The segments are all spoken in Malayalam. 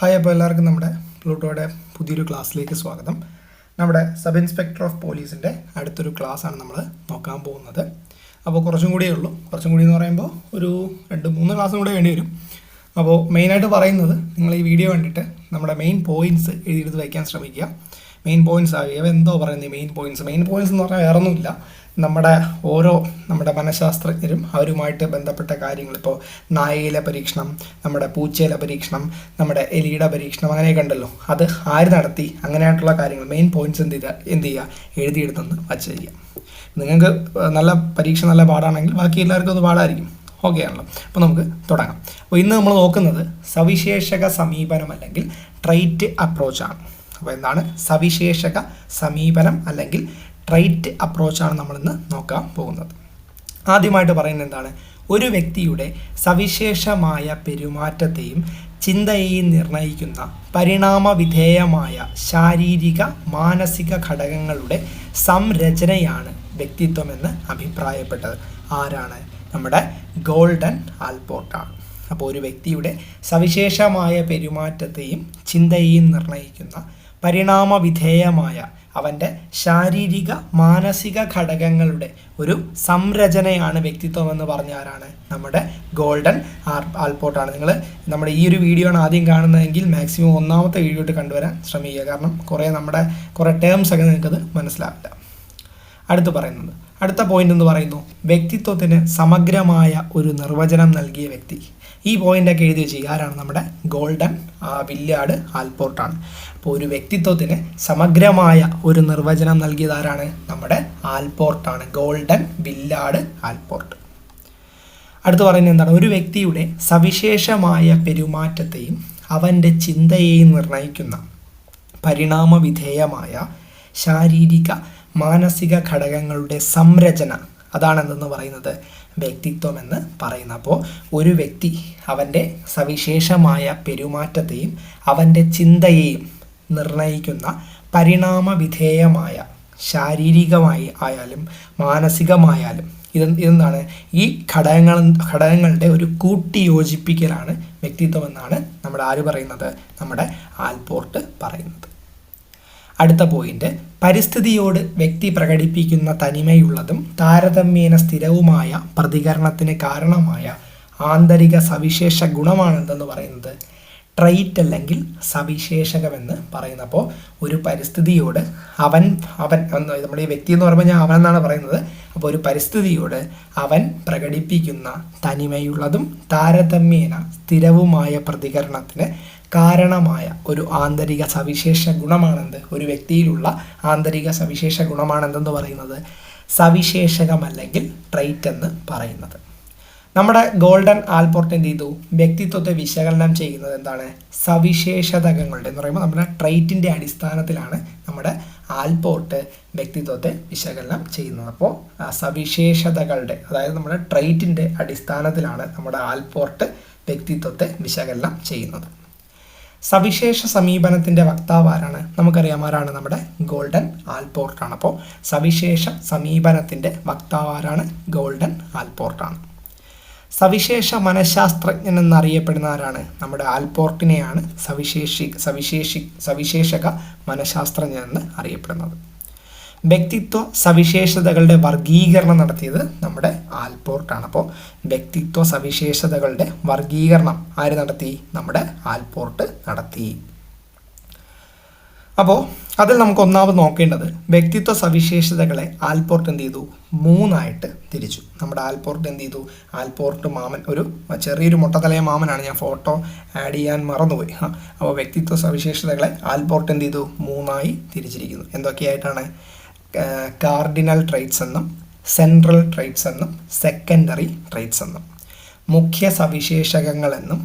ഹായ് അപ്പോൾ എല്ലാവർക്കും നമ്മുടെ പ്ലൂട്ടോയുടെ പുതിയൊരു ക്ലാസ്സിലേക്ക് സ്വാഗതം. നമ്മുടെ സബ് ഇൻസ്പെക്ടർ ഓഫ് പോലീസിന്റെ അടുത്തൊരു ക്ലാസ്സാണ് നമ്മൾ നോക്കാൻ പോകുന്നത്. അപ്പോൾ കുറച്ചും കൂടിയേ ഉള്ളൂ. കുറച്ചും കൂടി എന്ന് പറയുമ്പോൾ ഒരു രണ്ട് മൂന്ന് ക്ലാസ്സും കൂടെ വേണ്ടി വരും. അപ്പോൾ മെയിനായിട്ട് പറയുന്നത് നിങ്ങൾ ഈ വീഡിയോ കണ്ടിട്ട് നമ്മുടെ മെയിൻ പോയിന്റ്സ് എഴുതിയെടുത്ത് വയ്ക്കാൻ ശ്രമിക്കുക. മെയിൻ പോയിന്റ്സ് ആവുക. എന്തോ പറയുന്നത് മെയിൻ പോയിന്റ്സ് മെയിൻ പോയിന്റ്സ് എന്ന് പറഞ്ഞാൽ വേറെ ഒന്നുമില്ല നമ്മുടെ ഓരോ നമ്മുടെ മനഃശാസ്ത്രജ്ഞരും അവരുമായിട്ട് ബന്ധപ്പെട്ട കാര്യങ്ങൾ. ഇപ്പോൾ നായയിലെ പരീക്ഷണം നമ്മുടെ പൂച്ചയിലെ പരീക്ഷണം നമ്മുടെ എലിയുടെ പരീക്ഷണം അങ്ങനെയൊക്കെ ഉണ്ടല്ലോ. അത് ആര് നടത്തി? അങ്ങനെയായിട്ടുള്ള കാര്യങ്ങൾ മെയിൻ പോയിന്റ്സ് എന്ത് ചെയ്യുക എന്ത് ചെയ്യുക? എഴുതിയെടുത്തൊന്ന് വച്ച് ചെയ്യുക. നിങ്ങൾക്ക് നല്ല പരീക്ഷ നല്ല പാടാണെങ്കിൽ ബാക്കി എല്ലാവർക്കും അത് പാടായിരിക്കും. ഓക്കെ ആണല്ലോ. അപ്പോൾ നമുക്ക് തുടങ്ങാം. അപ്പോൾ ഇന്ന് നമ്മൾ നോക്കുന്നത് സവിശേഷക സമീപനം അല്ലെങ്കിൽ ട്രൈറ്റ് അപ്രോച്ചാണ് അപ്പോൾ എന്താണ്? സവിശേഷക സമീപനം അല്ലെങ്കിൽ ട്രൈറ്റ് അപ്രോച്ചാണ് നമ്മളിന്ന് നോക്കാൻ പോകുന്നത്. ആദ്യമായിട്ട് പറയുന്നത് എന്താണ്? ഒരു വ്യക്തിയുടെ സവിശേഷമായ പെരുമാറ്റത്തെയും ചിന്തയെയും നിർണയിക്കുന്ന പരിണാമവിധേയമായ ശാരീരിക മാനസിക ഘടകങ്ങളുടെ സംരചനയാണ് വ്യക്തിത്വമെന്ന് അഭിപ്രായപ്പെട്ടത്. ആരാണ്? നമ്മുടെ ഗോൾഡൻ ആൽപോർട്ടാണ് അപ്പോൾ ഒരു വ്യക്തിയുടെ സവിശേഷമായ പെരുമാറ്റത്തെയും ചിന്തയെയും നിർണയിക്കുന്ന പരിണാമവിധേയമായ അവന്റെ ശാരീരിക മാനസിക ഘടകങ്ങളുടെ ഒരു സംരചനയാണ് വ്യക്തിത്വം എന്ന് പറഞ്ഞ ആരാണ്? നമ്മുടെ ഗോൾഡൻ ആർ ആൽപോട്ടാണ് നിങ്ങൾ നമ്മുടെ ഈ ഒരു വീഡിയോ ആണ് ആദ്യം കാണുന്നതെങ്കിൽ മാക്സിമം ഒന്നാമത്തെ വീഡിയോ ഇട്ട് കണ്ടുവരാൻ ശ്രമിക്കുക. കാരണം കുറേ നമ്മുടെ കുറേ ടേംസ് ഒക്കെ നിങ്ങൾക്കത് മനസ്സിലാവില്ല. അടുത്ത് പറയുന്നത്. അടുത്ത പോയിന്റ് എന്ന് പറയുന്നു വ്യക്തിത്വത്തിന് സമഗ്രമായ ഒരു നിർവചനം നൽകിയ വ്യക്തി. ഈ പോയിന്റൊക്കെ എഴുതി വെച്ച് ആരാണ്? നമ്മുടെ ഗോൾഡൻ വില്യാട് ആൽപോർട്ടാണ് ഒരു വ്യക്തിത്വത്തിന് സമഗ്രമായ ഒരു നിർവചനം നൽകിയതാരാണ്? നമ്മുടെ ആൽപോർട്ടാണ് ഗോൾഡൻ വില്ലാട് ആൽപോർട്ട്. അടുത്ത് പറയുന്നത് എന്താണ്? ഒരു വ്യക്തിയുടെ സവിശേഷമായ പെരുമാറ്റത്തെയും അവന്റെ ചിന്തയെയും നിർണയിക്കുന്ന പരിണാമവിധേയമായ ശാരീരിക മാനസിക ഘടകങ്ങളുടെ സംരചന അതാണെന്തെന്ന് പറയുന്നത്? വ്യക്തിത്വം എന്ന് പറയുന്നത്. അപ്പോൾ ഒരു വ്യക്തി അവന്റെ സവിശേഷമായ പെരുമാറ്റത്തെയും അവന്റെ ചിന്തയെയും നിർണയിക്കുന്ന പരിണാമവിധേയമായ ശാരീരികമായി ആയാലും മാനസികമായാലും ഇത് ഇതെന്താണ്? ഈ ഘടകങ്ങൾ ഘടകങ്ങളുടെ ഒരു കൂട്ടിയോജിപ്പിക്കലാണ് വ്യക്തിത്വം എന്നാണ് നമ്മുടെ ആര് പറയുന്നത്? നമ്മുടെ ആൽപോർട്ട് പറയുന്നത്. അടുത്ത പോയിന്റ് പരിസ്ഥിതിയോട് വ്യക്തി പ്രകടിപ്പിക്കുന്ന തനിമയുള്ളതും താരതമ്യേന സ്ഥിരവുമായ പ്രതികരണത്തിന് കാരണമായ ആന്തരിക സവിശേഷ ഗുണമാണെന്തെന്ന് പറയുന്നത്? ട്രൈറ്റ് അല്ലെങ്കിൽ സവിശേഷകമെന്ന് പറയുന്നത് അപ്പോൾ ഒരു പരിസ്ഥിതിയോട് അവൻ അവൻ നമ്മുടെ ഈ വ്യക്തി എന്ന് പറയുമ്പോൾ ഞാൻ എന്നാണ് പറയുന്നത്. അപ്പോൾ ഒരു പരിസ്ഥിതിയോട് അവൻ പ്രകടിപ്പിക്കുന്ന തനിമയുള്ളതും താരതമ്യേന സ്ഥിരവുമായ പ്രതികരണത്തിന് കാരണമായ ഒരു ആന്തരിക സവിശേഷ ഗുണമാണെന്ത്? ഒരു വ്യക്തിയിലുള്ള ആന്തരിക സവിശേഷ ഗുണമാണെന്തെന്ന് പറയുന്നത്? സവിശേഷകമല്ലെങ്കിൽ ട്രൈറ്റ് എന്ന് പറയുന്നത്. നമ്മുടെ ഗോൾഡൻ ആൽപോർട്ട് എന്ത് ചെയ്തു? വ്യക്തിത്വത്തെ വിശകലനം ചെയ്യുന്നത് എന്താണ്? സവിശേഷതകളുടെ എന്ന് പറയുമ്പോൾ നമ്മുടെ ട്രൈറ്റിന്റെ അടിസ്ഥാനത്തിലാണ് നമ്മുടെ ആൽപോർട്ട് വ്യക്തിത്വത്തെ വിശകലനം ചെയ്യുന്നത്. അപ്പോൾ സവിശേഷതകളുടെ അതായത് നമ്മുടെ ട്രൈറ്റിന്റെ അടിസ്ഥാനത്തിലാണ് നമ്മുടെ ആൽപോർട്ട് വ്യക്തിത്വത്തെ വിശകലനം ചെയ്യുന്നത്. സവിശേഷ സമീപനത്തിന്റെ വക്താവ് ആരാണ്? നമുക്കറിയാം ആരാണ് നമ്മുടെ ഗോൾഡൻ ആൽപോർട്ടാണ്. അപ്പോൾ സവിശേഷ സമീപനത്തിന്റെ വക്താവ് ആരാണ്? ഗോൾഡൻ ആൽപോർട്ടാണ്. സവിശേഷ മനഃശാസ്ത്രജ്ഞൻ എന്നറിയപ്പെടുന്ന ആരാണ് നമ്മുടെ ആൽപോർട്ടിനെയാണ് സവിശേഷി സവിശേഷി സവിശേഷക മനഃശാസ്ത്രജ്ഞൻ എന്ന് അറിയപ്പെടുന്നത്. വ്യക്തിത്വ സവിശേഷതകളുടെ വർഗീകരണം നടത്തിയത് നമ്മുടെ ആൽപോർട്ടാണ്. അപ്പോൾ വ്യക്തിത്വ സവിശേഷതകളുടെ വർഗീകരണം ആര് നടത്തി? നമ്മുടെ ആൽപോർട്ട് നടത്തി. അപ്പോൾ അതിൽ നമുക്ക് ഒന്നാമത് നോക്കേണ്ടത് വ്യക്തിത്വ സവിശേഷതകളെ ആൽപോർട്ട് എന്ത് ചെയ്തു? മൂന്നായിട്ട് തിരിച്ചു. നമ്മുടെ ആൽപോർട്ട് എന്ത് ചെയ്തു? ആൽപോർട്ട് മാമൻ ഒരു ചെറിയൊരു മുട്ടതലയ മാമനാണ് ഞാൻ ഫോട്ടോ ആഡ് ചെയ്യാൻ മറന്നുപോയി. ആ അപ്പോൾ വ്യക്തിത്വ സവിശേഷതകളെ ആൽപോർട്ട് എന്ത് ചെയ്തു? മൂന്നായി തിരിച്ചിരിക്കുന്നു. എന്തൊക്കെയായിട്ടാണ്? കാർഡിനൽ ട്രൈറ്റ്സ് എന്നും സെൻട്രൽ ട്രൈറ്റ്സ് എന്നും സെക്കൻഡറി ട്രൈറ്റ്സ് എന്നും മുഖ്യ സവിശേഷകങ്ങളെന്നും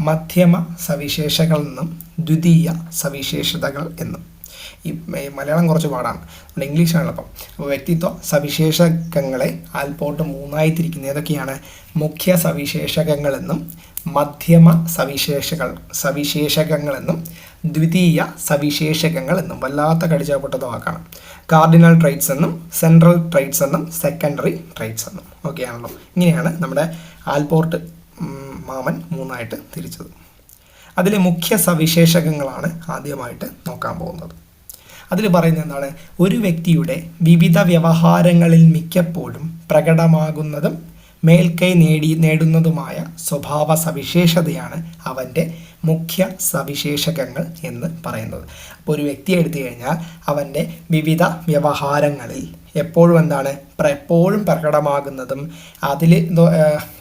മധ്യമ സവിശേഷകൾ എന്നും ദ്വിതീയ സവിശേഷതകൾ എന്നും. ഈ മലയാളം കുറച്ച് പാടാണ്. നമ്മുടെ ഇംഗ്ലീഷാണ് അപ്പോൾ വ്യക്തിത്വ സവിശേഷകങ്ങളെ അൽപോട്ട് മൂന്നായി തിരിക്കുന്ന ഏതൊക്കെയാണ്? മുഖ്യ സവിശേഷകങ്ങളെന്നും മധ്യമ സവിശേഷകൾ സവിശേഷകങ്ങളെന്നും ദ്വിതീയ സവിശേഷകങ്ങൾ എന്നും. വല്ലാത്ത കടിച്ചാൽപ്പെട്ടത് വാക്കാണ്. കാർഡിനൽ ട്രൈറ്റ്സ് എന്നും സെൻട്രൽ ട്രൈറ്റ്സ് എന്നും സെക്കൻഡറി ട്രൈറ്റ്സ് എന്നും ഓക്കെ ആണല്ലോ ഇങ്ങനെയാണ് നമ്മുടെ ആൽപോർട്ട് മാമൻ മൂന്നായിട്ട് തിരിച്ചത്. അതിലെ മുഖ്യ സവിശേഷകങ്ങളാണ് ആദ്യമായിട്ട് നോക്കാൻ പോകുന്നത്. അതിൽ പറയുന്നത് എന്താണ്? ഒരു വ്യക്തിയുടെ വിവിധ വ്യവഹാരങ്ങളിൽ മിക്കപ്പോഴും പ്രകടമാകുന്നതും മേൽക്കൈ നേടി നേടുന്നതുമായ സ്വഭാവ സവിശേഷതയാണ് അവന്റെ മുഖ്യ സവിശേഷകങ്ങൾ എന്ന് പറയുന്നത്. അപ്പോൾ ഒരു വ്യക്തി എടുത്തു കഴിഞ്ഞാൽ അവന്റെ വിവിധ വ്യവഹാരങ്ങളിൽ എപ്പോഴും എന്താണ് എപ്പോഴും പ്രകടമാകുന്നതും അതിൽ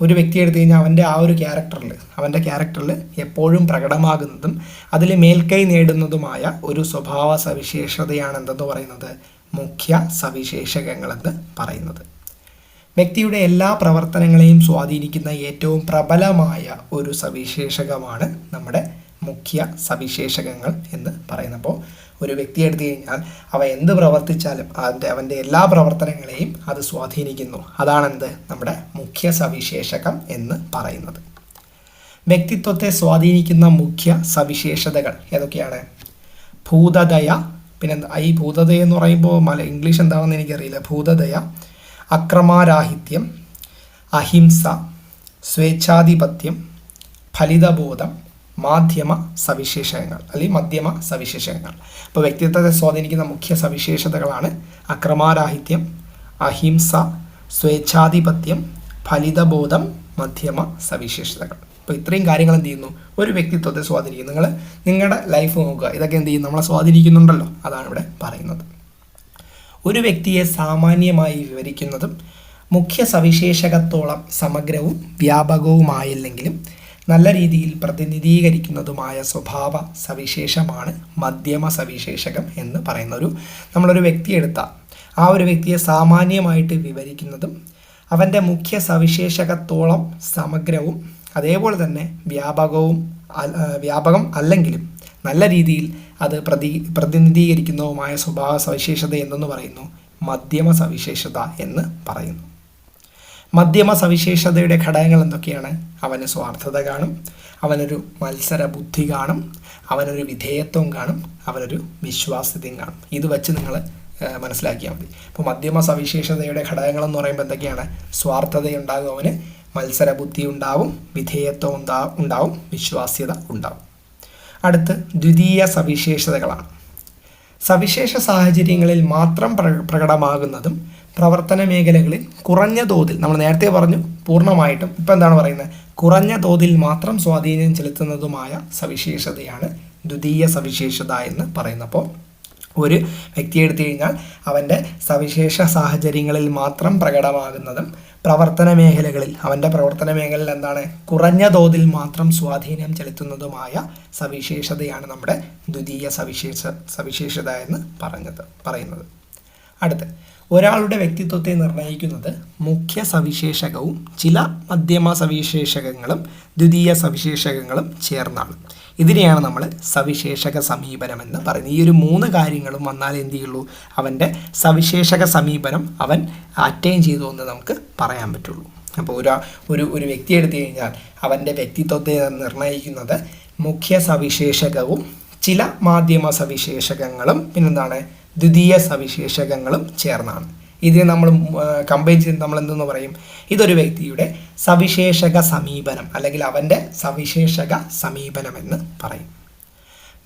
ഒരു വ്യക്തി എടുത്തു കഴിഞ്ഞാൽ അവന്റെ ആ ഒരു ക്യാരക്ടറിൽ അവന്റെ ക്യാരക്ടറിൽ എപ്പോഴും പ്രകടമാകുന്നതും അതിൽ മേൽക്കൈ നേടുന്നതുമായ ഒരു സ്വഭാവ സവിശേഷതയാണ് എന്തെന്ന് പറയുന്നത്? മുഖ്യ സവിശേഷകങ്ങളെന്ന് പറയുന്നത്. വ്യക്തിയുടെ എല്ലാ പ്രവർത്തനങ്ങളെയും സ്വാധീനിക്കുന്ന ഏറ്റവും പ്രബലമായ ഒരു സവിശേഷകമാണ് നമ്മുടെ മുഖ്യ സവിശേഷകങ്ങൾ എന്ന് പറയുന്നപ്പോൾ ഒരു വ്യക്തി എടുത്തു കഴിഞ്ഞാൽ അവ എന്ത് പ്രവർത്തിച്ചാലും അതിന്റെ അവന്റെ എല്ലാ പ്രവർത്തനങ്ങളെയും അത് സ്വാധീനിക്കുന്നു. അതാണെന്ത്? നമ്മുടെ മുഖ്യ സവിശേഷകം എന്ന് പറയുന്നത്. വ്യക്തിത്വത്തെ സ്വാധീനിക്കുന്ന മുഖ്യ സവിശേഷതകൾ ഏതൊക്കെയാണ്? ഭൂതദയ പിന്നെ ഈ ഭൂതദയ എന്ന് പറയുമ്പോൾ മല ഇംഗ്ലീഷ് എന്താണെന്ന് എനിക്കറിയില്ല. ഭൂതദയ അക്രമാരാഹിത്യം അഹിംസ സ്വേച്ഛാധിപത്യം ഫലിതബോധം മാധ്യമ സവിശേഷങ്ങൾ അല്ലെങ്കിൽ മധ്യമ സവിശേഷങ്ങൾ അപ്പോൾ വ്യക്തിത്വത്തെ സ്വാധീനിക്കുന്ന മുഖ്യ സവിശേഷതകളാണ് അക്രമാരാഹിത്യം അഹിംസ സ്വേച്ഛാധിപത്യം ഫലിതബോധം മധ്യമ സവിശേഷതകൾ. അപ്പോൾ ഇത്രയും കാര്യങ്ങൾ എന്ത് ചെയ്യുന്നു? ഒരു വ്യക്തിത്വത്തെ സ്വാധീനിക്കുന്നു. നിങ്ങൾ നിങ്ങളുടെ ലൈഫ് നോക്കുക. ഇതൊക്കെ എന്ത് ചെയ്യും? നമ്മളെ സ്വാധീനിക്കുന്നുണ്ടല്ലോ. അതാണ് ഇവിടെ പറയുന്നത്. ഒരു വ്യക്തിയെ സാമാന്യമായി വിവരിക്കുന്നതും മുഖ്യ സവിശേഷകത്തോളം സമഗ്രവും വ്യാപകവുമായില്ലെങ്കിലും നല്ല രീതിയിൽ പ്രതിനിധീകരിക്കുന്നതുമായ സ്വഭാവ സവിശേഷമാണ് മധ്യമ സവിശേഷകം എന്ന് പറയുന്ന ഒരു നമ്മളൊരു വ്യക്തിയെടുത്ത ആ ഒരു വ്യക്തിയെ സാമാന്യമായിട്ട് വിവരിക്കുന്നതും അവന്റെ മുഖ്യ സവിശേഷകത്തോളം സമഗ്രവും അതേപോലെ തന്നെ വ്യാപകവും വ്യാപകം അല്ലെങ്കിലും നല്ല രീതിയിൽ അത് പ്രതി പ്രതിനിധീകരിക്കുന്നതുമായ സ്വഭാവ സവിശേഷത എന്തെന്ന് പറയുന്നു? മധ്യമ സവിശേഷത എന്ന് പറയുന്നു. മധ്യമ സവിശേഷതയുടെ ഘടകങ്ങൾ എന്തൊക്കെയാണ്? അവന് സ്വാർത്ഥത കാണും അവനൊരു മത്സര ബുദ്ധി കാണും അവനൊരു വിധേയത്വം കാണും അവനൊരു വിശ്വാസ്യതയും കാണും. ഇത് വെച്ച് നിങ്ങൾ മനസ്സിലാക്കിയാൽ മതി. ഇപ്പോൾ മധ്യമ സവിശേഷതയുടെ ഘടകങ്ങൾ എന്ന് പറയുമ്പോൾ എന്തൊക്കെയാണ്? സ്വാർത്ഥതയുണ്ടാകും അവന് മത്സര ബുദ്ധി ഉണ്ടാവും വിധേയത്വം ഉണ്ടാ ഉണ്ടാവും വിശ്വാസ്യത ഉണ്ടാവും. അടുത്ത് ദ്വിതീയ സവിശേഷതകളാണ്. സവിശേഷ സാഹചര്യങ്ങളിൽ മാത്രം പ്ര- പ്രകടമാകുന്നതും പ്രവർത്തന മേഖലകളിൽ കുറഞ്ഞ തോതിൽ നമ്മൾ നേരത്തെ പറഞ്ഞു പൂർണമായിട്ടും ഇപ്പം എന്താണ് പറയുന്നത്? കുറഞ്ഞ തോതിൽ മാത്രം സ്വാധീനം ചെലുത്തുന്നതുമായ സവിശേഷതയാണ് ദ്വിതീയ സവിശേഷത എന്ന് പറയുന്നപ്പോൾ ഒരു വ്യക്തിയെ എടുത്തു കഴിഞ്ഞാൽ അവന്റെ സവിശേഷ സാഹചര്യങ്ങളിൽ മാത്രം പ്രകടമാകുന്നതും പ്രവർത്തന മേഖലകളിൽ അവന്റെ പ്രവർത്തന മേഖലയിൽ എന്താണ്? കുറഞ്ഞ തോതിൽ മാത്രം സ്വാധീനം ചെലുത്തുന്നതുമായ സവിശേഷതയാണ് നമ്മുടെ ദ്വിതീയ സവിശേഷ സവിശേഷത എന്ന് പറഞ്ഞത് പറയുന്നത്. അടുത്ത് ഒരാളുടെ വ്യക്തിത്വത്തെ നിർണയിക്കുന്നത് മുഖ്യ സവിശേഷകവും ചില മധ്യമ സവിശേഷകങ്ങളും ദ്വിതീയ സവിശേഷകങ്ങളും ചേർന്നാണ്. ഇതിനെയാണ് നമ്മൾ സവിശേഷക സമീപനം എന്ന് പറയുന്നത്. ഈ ഒരു മൂന്ന് കാര്യങ്ങളും വന്നാൽ എന്ത് ചെയ്യുള്ളൂ? അവന്റെ സവിശേഷക സമീപനം അവൻ അറ്റൈൻ ചെയ്തു എന്ന് നമുക്ക് പറയാൻ പറ്റുള്ളൂ. അപ്പോൾ ഒരു ഒരു ഒരു വ്യക്തി എടുത്തു കഴിഞ്ഞാൽ അവന്റെ വ്യക്തിത്വത്തെ നിർണയിക്കുന്നത് മുഖ്യ സവിശേഷകവും ചില മാധ്യമ സവിശേഷകങ്ങളും പിന്നെന്താണ്? ദ്വിതീയ സവിശേഷകങ്ങളും ചേർന്നാണ്. ഇതിനെ നമ്മൾ കമ്പൈൻ ചെയ്ത് നമ്മൾ എന്തെന്ന് പറയും? ഇതൊരു വ്യക്തിയുടെ സവിശേഷക സമീപനം അല്ലെങ്കിൽ അവന്റെ സവിശേഷക സമീപനം എന്ന് പറയും.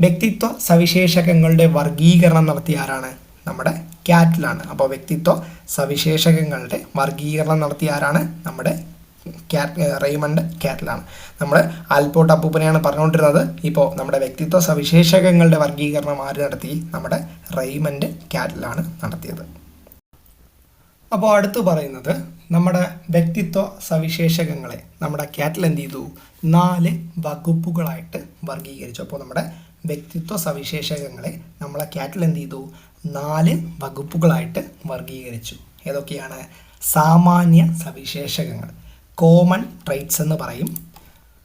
വ്യക്തിത്വ സവിശേഷകങ്ങളുടെ വർഗീകരണം നടത്തിയ ആരാണ്? നമ്മുടെ ക്യാറ്റിലാണ് അപ്പോൾ വ്യക്തിത്വ സവിശേഷകങ്ങളുടെ വർഗീകരണം നടത്തിയ ആരാണ്? നമ്മുടെ ക്യാറ്റ് റെയ്മണ്ട് കാറ്റലാണ് നമ്മൾ ആൽപോട്ട് അപ്പൂപ്പനെയാണ് പറഞ്ഞുകൊണ്ടിരുന്നത്. ഇപ്പോൾ നമ്മുടെ വ്യക്തിത്വ സവിശേഷകങ്ങളുടെ വർഗീകരണം ആര് നടത്തി? നമ്മുടെ റെയ്മണ്ട് കാറ്റലാണ് നടത്തിയത്. അപ്പോൾ അടുത്ത് പറയുന്നത് നമ്മുടെ വ്യക്തിത്വ സവിശേഷകങ്ങളെ നമ്മുടെ ക്യാറ്റിൽ എന്ത് ചെയ്തു? നാല് വകുപ്പുകളായിട്ട് വർഗീകരിച്ചു അപ്പോൾ നമ്മുടെ വ്യക്തിത്വ സവിശേഷകങ്ങളെ നമ്മളെ ക്യാറ്റിൽ എന്ത് ചെയ്തു? നാല് വകുപ്പുകളായിട്ട് വർഗീകരിച്ചു ഏതൊക്കെയാണ്? സാമാന്യ സവിശേഷകങ്ങൾ. കോമൺ ട്രൈറ്റ്സ് എന്ന് പറയും.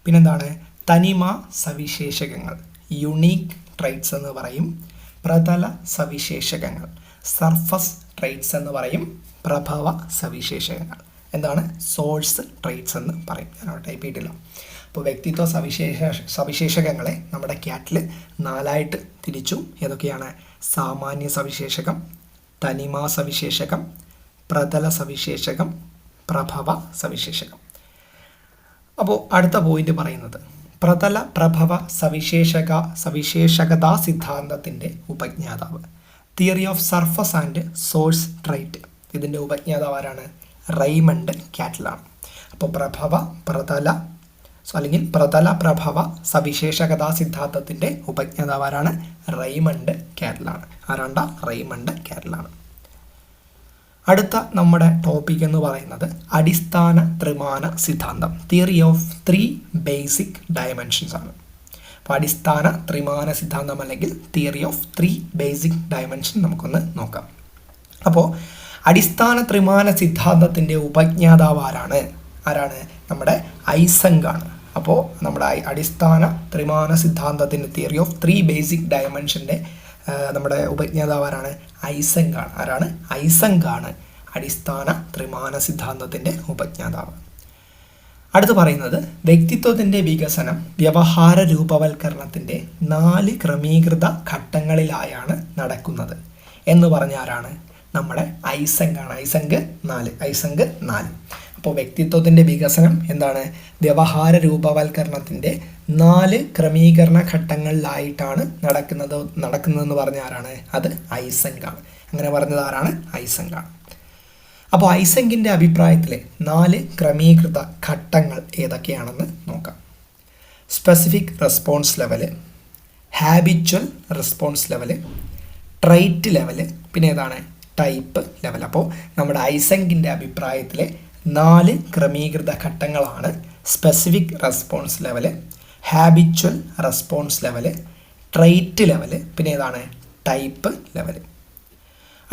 പിന്നെന്താണ്? തനിമ സവിശേഷകങ്ങൾ. യുണീക്ക് ട്രൈറ്റ്സ് എന്ന് പറയും. പ്രതല സവിശേഷകങ്ങൾ. സർഫസ് ട്രൈറ്റ്സ് എന്ന് പറയും. പ്രഭവ സവിശേഷകങ്ങൾ. എന്താണ്? സോഴ്സ് ട്രൈറ്റ്സ് എന്ന് പറയും. ഞാൻ അവിടെ ടൈപ്പ് ചെയ്തില്ല അപ്പോൾ വ്യക്തിത്വ സവിശേഷ സവിശേഷകങ്ങളെ നമ്മുടെ ക്യാറ്റിൽ നാലായിട്ട് തിരിച്ചു. ഏതൊക്കെയാണ്? സാമാന്യ സവിശേഷകം തനിമാ സവിശേഷകം പ്രതല സവിശേഷകം പ്രഭവ സവിശേഷകം. അപ്പോൾ അടുത്ത പോയിന്റ് പറയുന്നത്. പ്രതല പ്രഭവ സവിശേഷക സവിശേഷകതാ സിദ്ധാന്തത്തിന്റെ ഉപജ്ഞാതാവ്. Theory of surface and source trait ഇതിന്റെ ഉപജ്ഞാതാവ് ആരാണ്? റൈമണ്ട് കാറ്റലാണ് അപ്പോൾ പ്രഭവ പ്രതല സോ അല്ലെങ്കിൽ പ്രതല പ്രഭവ സവിശേഷകതാ സിദ്ധാന്തത്തിന്റെ ഉപജ്ഞാതാവ് ആരാണ്? റൈമണ്ട് കാറ്റലാണ് ആരാണ്ട? റൈമണ്ട് കാറ്റലാണ് അടുത്ത നമ്മുടെ ടോപ്പിക് എന്ന് പറയുന്നത് അടിസ്ഥാന ത്രിമാന സിദ്ധാന്തം. Theory of three basic dimensions ആണ്. അപ്പോൾ അടിസ്ഥാന ത്രിമാന സിദ്ധാന്തം അല്ലെങ്കിൽ theory of three basic dimension നമുക്കൊന്ന് നോക്കാം. അപ്പോൾ അടിസ്ഥാന ത്രിമാന സിദ്ധാന്തത്തിന്റെ ഉപജ്ഞാതാവ് ആരാണ്? ആരാണ്? നമ്മുടെ ഐസങ്കാണ് അപ്പോൾ നമ്മുടെ അടിസ്ഥാന ത്രിമാന സിദ്ധാന്തത്തിന്റെ തിയറി ഓഫ് ത്രീ ബേസിക് ഡയമെൻഷന്റെ നമ്മുടെ ഉപജ്ഞാതാവ് ആരാണ് ഐസങ്ക് ആരാണ്? ഐസങ്കാണ്. അടിസ്ഥാന ത്രിമാന സിദ്ധാന്തത്തിന്റെ ഉപജ്ഞാതാവ്. അടുത്ത് പറയുന്നത് വ്യക്തിത്വത്തിന്റെ വികസനം വ്യവഹാര രൂപവൽക്കരണത്തിന്റെ നാല് ക്രമീകൃത ഘട്ടങ്ങളിലായാണ് നടക്കുന്നത്. എന്ന് പറഞ്ഞ ആരാണ്? നമ്മുടെ ഐസങ്കാണ്. ഐസങ്ക് നാല്. ഐസങ്ക് നാല്. അപ്പോൾ വ്യക്തിത്വത്തിന്റെ വികസനം എന്താണ്? വ്യവഹാര രൂപവൽക്കരണത്തിന്റെ നാല് ക്രമീകരണ ഘട്ടങ്ങളിലായിട്ടാണ് നടക്കുന്നത് നടക്കുന്നതെന്ന് പറഞ്ഞ ആരാണ്? അത് ഐസംഗാണ് അങ്ങനെ പറഞ്ഞത് ആരാണ്? ഐസംഗാണ് അപ്പോൾ ഐസങ്കിന്റെ അഭിപ്രായത്തിൽ നാല് ക്രമീകൃത ഘട്ടങ്ങൾ ഏതൊക്കെയാണെന്ന് നോക്കാം. Specific response level habitual response level trait level പിന്നെ ഏതാണ്? Type level. അപ്പോൾ നമ്മുടെ ഐസങ്കിന്റെ അഭിപ്രായത്തിലെ നാല് ക്രമീകൃത ഘട്ടങ്ങളാണ് specific response level habitual response level trait level പിന്നെ ഏതാണ്? ടൈപ്പ് ലെവൽ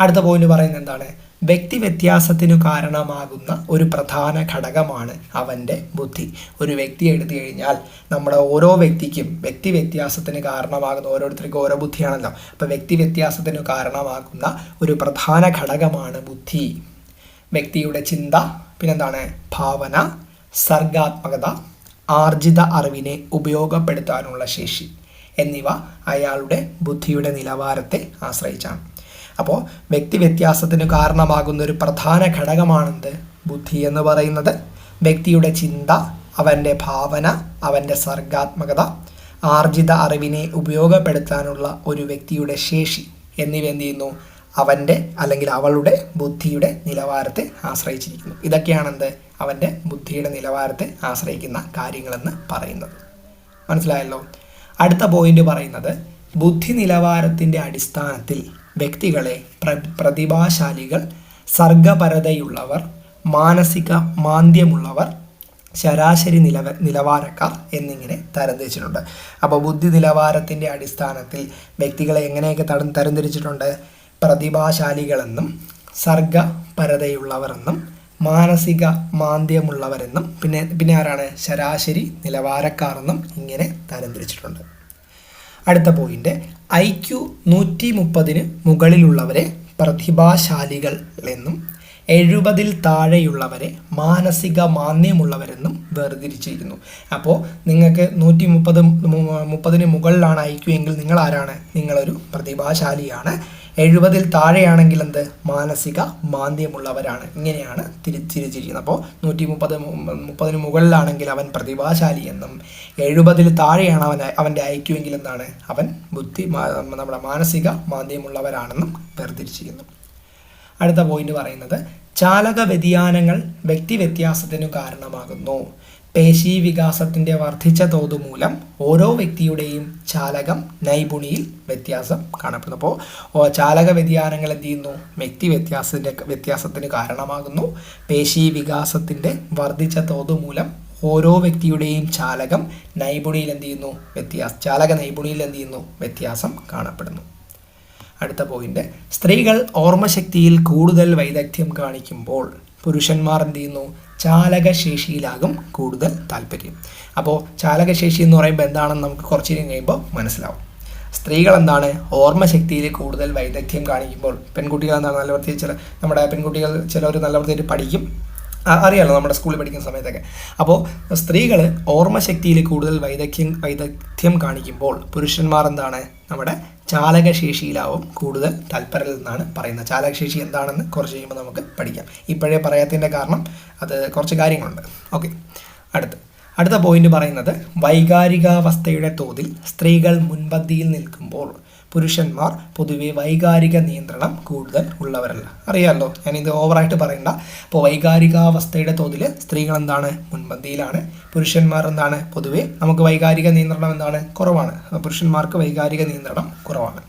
അടുത്ത പോയിന്റ് പറയുന്നത് എന്താണ്? വ്യക്തി വ്യത്യാസത്തിനു കാരണമാകുന്ന ഒരു പ്രധാന ഘടകമാണ് അവന്റെ ബുദ്ധി. ഒരു വ്യക്തി എടുത്തു കഴിഞ്ഞാൽ നമ്മുടെ ഓരോ വ്യക്തിക്കും വ്യക്തി വ്യത്യാസത്തിന് കാരണമാകുന്ന ഓരോരുത്തർക്കും ഓരോ ബുദ്ധിയാണല്ലോ. അപ്പോൾ വ്യക്തി വ്യത്യാസത്തിന് കാരണമാകുന്ന ഒരു പ്രധാന ഘടകമാണ് ബുദ്ധി. വ്യക്തിയുടെ ചിന്ത പിന്നെന്താണ്? ഭാവന സർഗാത്മകത ആർജിത അറിവിനെ ഉപയോഗപ്പെടുത്താനുള്ള ശേഷി എന്നിവ അയാളുടെ ബുദ്ധിയുടെ നിലവാരത്തെ ആശ്രയിച്ചാണ്. അപ്പോൾ വ്യക്തി വ്യത്യാസത്തിന് കാരണമാകുന്ന ഒരു പ്രധാന ഘടകമാണെന്ത്? ബുദ്ധി എന്ന് പറയുന്നത് വ്യക്തിയുടെ ചിന്ത അവന്റെ ഭാവന അവന്റെ സർഗാത്മകത ആർജിത അറിവിനെ ഉപയോഗപ്പെടുത്താനുള്ള ഒരു വ്യക്തിയുടെ ശേഷി എന്നിവ എന്ത് ചെയ്യുന്നു? അവന്റെ അല്ലെങ്കിൽ അവളുടെ ബുദ്ധിയുടെ നിലവാരത്തെ ആശ്രയിച്ചിരിക്കുന്നു. ഇതൊക്കെയാണെന്ത്? അവന്റെ ബുദ്ധിയുടെ നിലവാരത്തെ ആശ്രയിക്കുന്ന കാര്യങ്ങളെന്ന് പറയുന്നത്. മനസ്സിലായല്ലോ? അടുത്ത പോയിന്റ് പറയുന്നത് ബുദ്ധി നിലവാരത്തിന്റെ അടിസ്ഥാനത്തിൽ വ്യക്തികളെ പ്ര പ്രതിഭാശാലികൾ സർഗപരതയുള്ളവർ മാനസിക മാന്ദ്യമുള്ളവർ ശരാശരി നിലവ നിലവാരക്കാർ എന്നിങ്ങനെ തരംതിരിച്ചിട്ടുണ്ട്. അപ്പോൾ ബുദ്ധി നിലവാരത്തിന്റെ അടിസ്ഥാനത്തിൽ വ്യക്തികളെ എങ്ങനെയൊക്കെ തരം തരംതിരിച്ചിട്ടുണ്ട്? പ്രതിഭാശാലികളെന്നും സർഗ പരതയുള്ളവരെന്നും മാനസിക മാന്ദ്യമുള്ളവരെന്നും പിന്നെ പിന്നെ ആരാണ്? ശരാശരി നിലവാരക്കാരെന്നും ഇങ്ങനെ തരംതിരിച്ചിട്ടുണ്ട്. അടുത്ത പോയിന്റ് ഐ ക്യു നൂറ്റി മുപ്പതിന് മുകളിലുള്ളവരെ പ്രതിഭാശാലികൾ എന്നും എഴുപതിൽ താഴെയുള്ളവരെ മാനസിക മാന്യമുള്ളവരെന്നും വേർതിരിച്ചിരുന്നു അപ്പോൾ നിങ്ങൾക്ക് നൂറ്റി മുപ്പത് മുപ്പതിന് മുകളിലാണ് ഐ ക്യു എങ്കിൽ നിങ്ങൾ ആരാണ് നിങ്ങളൊരു പ്രതിഭാശാലിയാണ്. എഴുപതിൽ താഴെയാണെങ്കിൽ എന്ത്? മാനസിക മാന്ദ്യമുള്ളവരാണ്. ഇങ്ങനെയാണ് തിരി തിരിച്ചിരിക്കുന്നത്. അപ്പോൾ നൂറ്റി മുപ്പത് മുപ്പതിന് മുകളിലാണെങ്കിൽ അവൻ പ്രതിഭാശാലി എന്നും എഴുപതിൽ താഴെയാണ് അവൻ അവന്റെ ഐക്യു എങ്കിൽ എന്താണ്? അവൻ ബുദ്ധി നമ്മുടെ മാനസിക മാന്ദ്യമുള്ളവരാണെന്നും വേർതിരിച്ചിരിക്കുന്നു. അടുത്ത പോയിന്റ് പറയുന്നത് ചാലക വ്യതിയാനങ്ങൾ വ്യക്തി വ്യത്യാസത്തിനു കാരണമാകുന്നു. പേശി വികാസത്തിന്റെ വർദ്ധിച്ച തോത് മൂലം ഓരോ വ്യക്തിയുടെയും ചാലകം നൈപുണിയിൽ വ്യത്യാസം കാണപ്പെടുന്നു. അപ്പോൾ ചാലക വ്യതിയാനങ്ങൾ എന്ത് ചെയ്യുന്നു? വ്യക്തി വ്യത്യാസത്തിന്റെ വ്യത്യാസത്തിന് കാരണമാകുന്നു. പേശി വികാസത്തിന്റെ വർദ്ധിച്ച തോത് മൂലം ഓരോ വ്യക്തിയുടെയും ചാലകം നൈപുണിയിൽ എന്ത് ചെയ്യുന്നു? വ്യത്യാസം ചാലക നൈപുണിയിൽ എന്ത് ചെയ്യുന്നു? വ്യത്യാസം കാണപ്പെടുന്നു. അടുത്ത പോയിന്റ്. സ്ത്രീകൾ ഓർമ്മശക്തിയിൽ കൂടുതൽ വൈദഗ്ധ്യം കാണിക്കുമ്പോൾ പുരുഷന്മാർ എന്ത് ചെയ്യുന്നു? ചാലകശേഷിയിലാകും കൂടുതൽ താല്പര്യം. അപ്പോൾ ചാലകശേഷി എന്ന് പറയുമ്പോൾ എന്താണെന്ന് നമുക്ക് കുറച്ച് കഴിയുമ്പോൾ മനസ്സിലാവും. സ്ത്രീകൾ എന്താണ് ഓർമ്മശക്തിയിൽ കൂടുതൽ വൈദഗ്ധ്യം കാണിക്കുമ്പോൾ പെൺകുട്ടികൾ എന്താണ്? നല്ല വൃത്തിയിൽ ചില നമ്മുടെ പെൺകുട്ടികൾ ചിലർ നല്ല വൃത്തിയിൽ പഠിക്കും. അറിയാലോ നമ്മുടെ സ്കൂളിൽ പഠിക്കുന്ന സമയത്തൊക്കെ. അപ്പോൾ സ്ത്രീകൾ ഓർമ്മശക്തിയിൽ കൂടുതൽ വൈദഗ്ധ്യം വൈദഗ്ധ്യം കാണിക്കുമ്പോൾ പുരുഷന്മാർ എന്താണ്? നമ്മുടെ ചാലകശേഷിയിലാവും കൂടുതൽ താല്പര്യം എന്നാണ് പറയുന്നത്. ചാലകശേഷി എന്താണെന്ന് കുറച്ച് കഴിയുമ്പോൾ നമുക്ക് പഠിക്കാം. ഇപ്പോഴേ പറയാത്തതിന്റെ കാരണം അത് കുറച്ച് കാര്യങ്ങളുണ്ട്. ഓക്കെ അടുത്ത്. അടുത്ത പോയിന്റ് പറയുന്നത് വൈകാരികാവസ്ഥയുടെ തോതിൽ സ്ത്രീകൾ മുൻപന്തിയിൽ നിൽക്കുമ്പോൾ പുരുഷന്മാർ പൊതുവേ വൈകാരിക നിയന്ത്രണം കൂടുതൽ ഉള്ളവരല്ല. അറിയാമല്ലോ ഞാനിത് ഓവറായിട്ട് പറയണ്ട. അപ്പോൾ വൈകാരികാവസ്ഥയുടെ തോതിൽ സ്ത്രീകൾ എന്താണ് മുൻപന്തിയിലാണ്. പുരുഷന്മാർ എന്താണ്? പൊതുവേ നമുക്ക് വൈകാരിക നിയന്ത്രണം എന്താണ്? കുറവാണ്. പുരുഷന്മാർക്ക് വൈകാരിക നിയന്ത്രണം കുറവാണ്.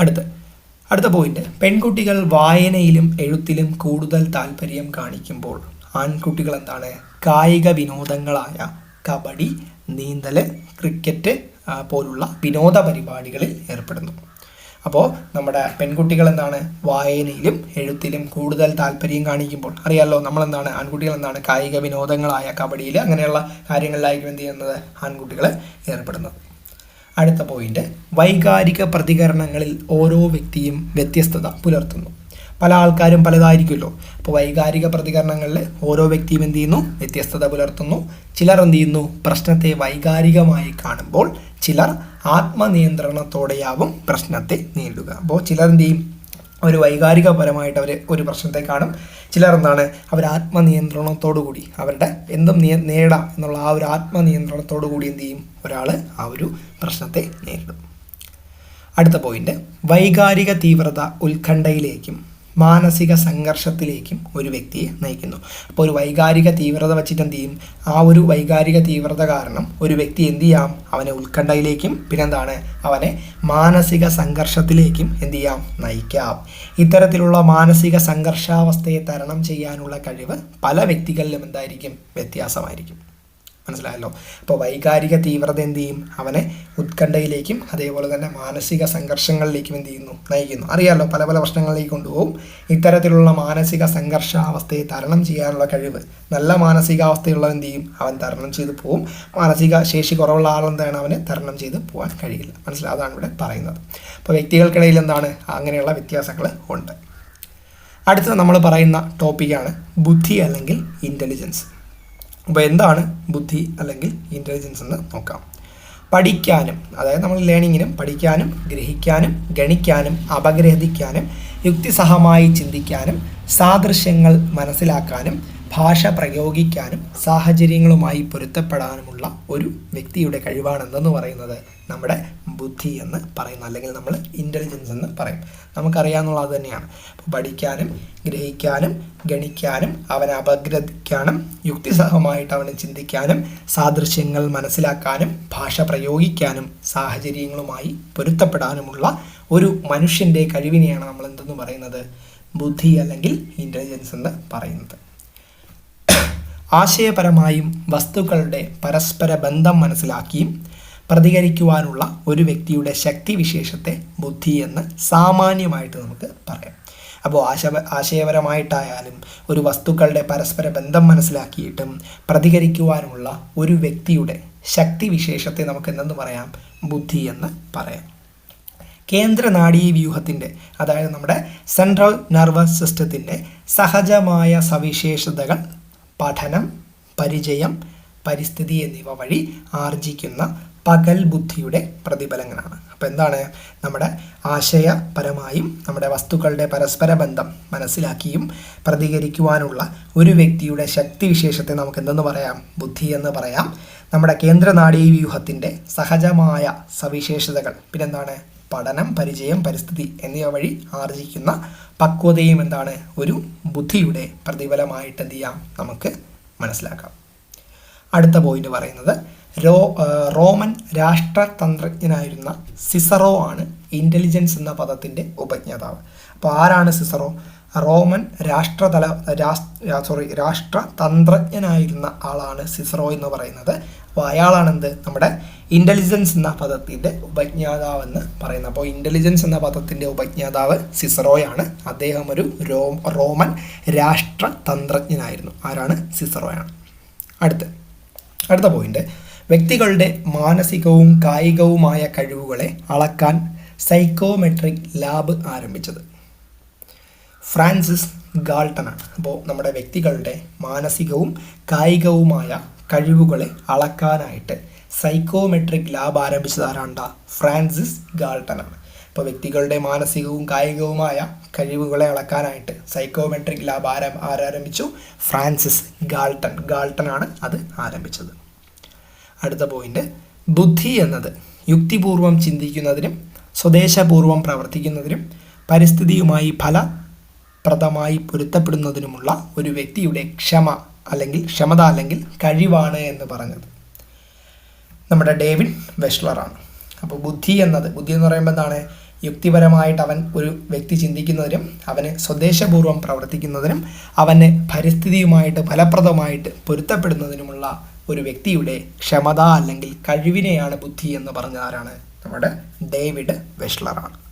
അടുത്ത്. അടുത്ത പോയിന്റ് പെൺകുട്ടികൾ വായനയിലും എഴുത്തിലും കൂടുതൽ താല്പര്യം കാണിക്കുമ്പോൾ ആൺകുട്ടികൾ എന്താണ് കായിക വിനോദങ്ങളായ കബഡി നീന്തൽ ക്രിക്കറ്റ് പോലുള്ള വിനോദ പരിപാടികളിൽ ഏർപ്പെടുന്നു. അപ്പോൾ നമ്മുടെ പെൺകുട്ടികൾ എന്താണ്? വായനയിലും എഴുത്തിലും കൂടുതൽ താല്പര്യം കാണിക്കുമ്പോൾ അറിയാമല്ലോ നമ്മളെന്താണ്? ആൺകുട്ടികൾ എന്താണ്? കായിക വിനോദങ്ങളായ കബഡിയിൽ അങ്ങനെയുള്ള കാര്യങ്ങളിലായിരിക്കും എന്ത് ചെയ്യുന്നത്? ആൺകുട്ടികൾ ഏർപ്പെടുന്നത്. അടുത്ത പോയിന്റ് വൈകാരിക പ്രതികരണങ്ങളിൽ ഓരോ വ്യക്തിയും വ്യത്യസ്തത പുലർത്തുന്നു. പല ആൾക്കാരും പലതായിരിക്കുമല്ലോ. അപ്പോൾ വൈകാരിക പ്രതികരണങ്ങളിൽ ഓരോ വ്യക്തിയും എന്ത് ചെയ്യുന്നു? വ്യത്യസ്തത പുലർത്തുന്നു. ചിലർ എന്ത് ചെയ്യുന്നു? പ്രശ്നത്തെ വൈകാരികമായി കാണുമ്പോൾ ചിലർ ആത്മനിയന്ത്രണത്തോടെയാവും പ്രശ്നത്തെ നേരിടുക. അപ്പോൾ ചിലർ എന്ത് ചെയ്യും? ഒരു വൈകാരികപരമായിട്ട് അവർ ഒരു പ്രശ്നത്തെ കാണും. ചിലർ എന്താണ്? അവർ ആത്മനിയന്ത്രണത്തോടുകൂടി അവരുടെ എന്തും നിയ നേടാം എന്നുള്ള ആ ഒരു ആത്മനിയന്ത്രണത്തോടു കൂടി എന്ത് ചെയ്യും? ഒരാൾ ആ ഒരു പ്രശ്നത്തെ നേരിടും. അടുത്ത പോയിന്റ് വൈകാരിക തീവ്രത ഉത്കണ്ഠയിലേക്കും മാനസിക സംഘർഷത്തിലേക്കും ഒരു വ്യക്തിയെ നയിക്കുന്നു. അപ്പോൾ ഒരു വൈകാരിക തീവ്രത വെച്ചിട്ട് എന്ത് ചെയ്യും? ആ ഒരു വൈകാരിക തീവ്രത കാരണം ഒരു വ്യക്തി എന്ത് ചെയ്യാം? അവനെ ഉത്കണ്ഠയിലേക്കും പിന്നെന്താണ്? അവനെ മാനസിക സംഘർഷത്തിലേക്കും എന്ത് ചെയ്യാം? നയിക്കാം. ഇത്തരത്തിലുള്ള മാനസിക സംഘർഷാവസ്ഥയെ തരണം ചെയ്യാനുള്ള കഴിവ് പല വ്യക്തികളിലും എന്തായിരിക്കും? വ്യത്യാസമായിരിക്കും. മനസ്സിലായല്ലോ? അപ്പോൾ വൈകാരിക തീവ്രത എന്ത് ചെയ്യും? അവനെ ഉത്കണ്ഠയിലേക്കും അതേപോലെ തന്നെ മാനസിക സംഘർഷങ്ങളിലേക്കും എന്ത് ചെയ്യുന്നു? നയിക്കുന്നു. അറിയാമല്ലോ പല പല പ്രശ്നങ്ങളിലേക്ക് കൊണ്ടുപോകും. ഇത്തരത്തിലുള്ള മാനസിക സംഘർഷാവസ്ഥയെ തരണം ചെയ്യാനുള്ള കഴിവ്. നല്ല മാനസികാവസ്ഥയുള്ളവൻ എന്ത് ചെയ്യും? അവൻ തരണം ചെയ്ത് പോവും. മാനസിക ശേഷി കുറവുള്ള ആളെന്താണ് അവനെ തരണം ചെയ്ത് പോകാൻ കഴിയില്ല. മനസ്സിലായി അതാണ് ഇവിടെ പറയുന്നത്. അപ്പോൾ വ്യക്തികൾക്കിടയിൽ എന്താണ്? അങ്ങനെയുള്ള വ്യത്യാസങ്ങൾ ഉണ്ട്. അടുത്തത് നമ്മൾ പറയുന്ന ടോപ്പിക്കാണ് ബുദ്ധി അല്ലെങ്കിൽ ഇന്റലിജൻസ് അപ്പോൾ എന്താണ് ബുദ്ധി അല്ലെങ്കിൽ ഇന്റലിജൻസ് എന്ന് നോക്കാം. പഠിക്കാനും അതായത് നമ്മൾ ലേണിങ്ങിനും പഠിക്കാനും ഗ്രഹിക്കാനും ഗണിക്കാനും അപഗ്രഹിക്കാനും യുക്തിസഹമായി ചിന്തിക്കാനും സാദൃശ്യങ്ങൾ മനസ്സിലാക്കാനും ഭാഷ പ്രയോഗിക്കാനും സാഹചര്യങ്ങളുമായി പൊരുത്തപ്പെടാനുമുള്ള ഒരു വ്യക്തിയുടെ കഴിവാണെന്തെന്ന് പറയുന്നത് നമ്മുടെ ബുദ്ധി എന്ന് പറയുന്നു. അല്ലെങ്കിൽ നമ്മൾ ഇന്റലിജൻസ് എന്ന് പറയും. നമുക്കറിയാമെന്നുള്ളത് തന്നെയാണ്. അപ്പോൾ പഠിക്കാനും ഗ്രഹിക്കാനും ഗണിക്കാനും അവനെ അപഗ്രഥിക്കാനും യുക്തിസഹമായിട്ട് അവനെ ചിന്തിക്കാനും സാദൃശ്യങ്ങൾ മനസ്സിലാക്കാനും ഭാഷ പ്രയോഗിക്കാനും സാഹചര്യങ്ങളുമായി പൊരുത്തപ്പെടാനുമുള്ള ഒരു മനുഷ്യന്റെ കഴിവിനെയാണ് നമ്മൾ എന്തെന്ന് പറയുന്നത്? ബുദ്ധി അല്ലെങ്കിൽ ഇന്റലിജൻസ് എന്ന് പറയുന്നത്. ആശയപരമായും വസ്തുക്കളുടെ പരസ്പര ബന്ധം മനസ്സിലാക്കിയും പ്രതികരിക്കുവാനുള്ള ഒരു വ്യക്തിയുടെ ശക്തിവിശേഷത്തെ ബുദ്ധി എന്ന് സാമാന്യമായിട്ട് നമുക്ക് പറയാം. അപ്പോൾ ആശ ആശയപരമായിട്ടായാലും ഒരു വസ്തുക്കളുടെ പരസ്പര ബന്ധം മനസ്സിലാക്കിയിട്ടും പ്രതികരിക്കുവാനുള്ള ഒരു വ്യക്തിയുടെ ശക്തിവിശേഷത്തെ നമുക്ക് എന്തെന്ന് പറയാം? ബുദ്ധി എന്ന് പറയാം. കേന്ദ്ര നാഡീ വ്യൂഹത്തിന്റെ അതായത് നമ്മുടെ സെൻട്രൽ നെർവസ് സിസ്റ്റത്തിന്റെ സഹജമായ സവിശേഷതകൾ പഠനം പരിചയം പരിസ്ഥിതി എന്നിവ വഴി ആർജിക്കുന്ന പകൽ ബുദ്ധിയുടെ പ്രതിഫലങ്ങളാണ്. അപ്പോൾ എന്താണ് നമ്മുടെ ആശയപരമായും നമ്മുടെ വസ്തുക്കളുടെ പരസ്പര ബന്ധം മനസ്സിലാക്കിയും പ്രതികരിക്കുവാനുള്ള ഒരു വ്യക്തിയുടെ ശക്തിവിശേഷത്തെ നമുക്ക് എന്തെന്ന് പറയാം? ബുദ്ധി എന്ന് പറയാം. നമ്മുടെ കേന്ദ്ര നാഡീവ്യൂഹത്തിന്റെ സഹജമായ സവിശേഷതകൾ. പിന്നെന്താണ്? പഠനം പരിചയം പരിസ്ഥിതി എന്നിവ വഴി ആർജിക്കുന്ന പക്വതയും എന്താണ്? ഒരു ബുദ്ധിയുടെ പ്രതിഫലമായിട്ട് എന്ത് ചെയ്യാം? നമുക്ക് മനസ്സിലാക്കാം. അടുത്ത പോയിന്റ് പറയുന്നത് രോ റോമൻ രാഷ്ട്രതന്ത്രജ്ഞനായിരുന്ന സിസറോ ആണ് ഇന്റലിജൻസ് എന്ന പദത്തിന്റെ ഉപജ്ഞാതാവ്. അപ്പോൾ ആരാണ് സിസറോ? റോമൻ രാഷ്ട്രതല രാഷ്ട്ര സോറി രാഷ്ട്രതന്ത്രജ്ഞനായിരുന്ന ആളാണ് സിസറോ എന്ന് പറയുന്നത്. അപ്പോൾ അയാളാണെന്ത്? നമ്മുടെ ഇന്റലിജൻസ് എന്ന പദത്തിന്റെ ഉപജ്ഞാതാവ് എന്ന് പറയുന്നത്. അപ്പോൾ ഇന്റലിജൻസ് എന്ന പദത്തിന്റെ ഉപജ്ഞാതാവ് സിസറോയാണ്. അദ്ദേഹം ഒരു റോമൻ രാഷ്ട്രതന്ത്രജ്ഞനായിരുന്നു. ആരാണ്? സിസറോയാണ്. അടുത്ത്. അടുത്ത പോയിന്റ് വ്യക്തികളുടെ മാനസികവും കായികവുമായ കഴിവുകളെ അളക്കാൻ സൈക്കോമെട്രിക് ലാബ് ആരംഭിച്ചത് ഫ്രാൻസിസ് ഗാൾട്ടനാണ്. അപ്പോൾ നമ്മുടെ വ്യക്തികളുടെ മാനസികവും കായികവുമായ കഴിവുകളെ അളക്കാനായിട്ട് സൈക്കോമെട്രിക് ലാബ് ആരംഭിച്ചത് ആരാണ്ട ഫ്രാൻസിസ് ഗാൾട്ടനാണ് അപ്പോൾ വ്യക്തികളുടെ മാനസികവും കായികവുമായ കഴിവുകളെ അളക്കാനായിട്ട് സൈക്കോമെട്രിക് ലാബ് ആരം ആരംഭിച്ചു ഫ്രാൻസിസ് ഗാൾട്ടൺ ഗാൾട്ടനാണ് അത് ആരംഭിച്ചത്. അടുത്ത പോയിന്റ് ബുദ്ധി എന്നത് യുക്തിപൂർവം ചിന്തിക്കുന്നതിനും സ്വദേശപൂർവം പ്രവർത്തിക്കുന്നതിനും പരിസ്ഥിതിയുമായി ഫലപ്രദമായി പൊരുത്തപ്പെടുന്നതിനുമുള്ള ഒരു വ്യക്തിയുടെ ക്ഷമ അല്ലെങ്കിൽ ക്ഷമത അല്ലെങ്കിൽ കഴിവാണ് എന്ന് പറഞ്ഞത്. നമ്മുടെ ഡേവിഡ് വെഷ്ലറാണ് അപ്പോൾ ബുദ്ധി എന്നത് ബുദ്ധി എന്ന് പറയുമ്പോൾ എന്താണ്? യുക്തിപരമായിട്ട് അവൻ ഒരു വ്യക്തി ചിന്തിക്കുന്നതിനും അവന് സ്വദേശപൂർവം പ്രവർത്തിക്കുന്നതിനും അവന് പരിസ്ഥിതിയുമായിട്ട് ഫലപ്രദമായിട്ട് പൊരുത്തപ്പെടുന്നതിനുമുള്ള ഒരു വ്യക്തിയുടെ ക്ഷമത അല്ലെങ്കിൽ കഴിവിനെയാണ് ബുദ്ധി എന്ന് പറഞ്ഞ ആരാണ്? നമ്മുടെ ഡേവിഡ് വെഷ്ലറാണ്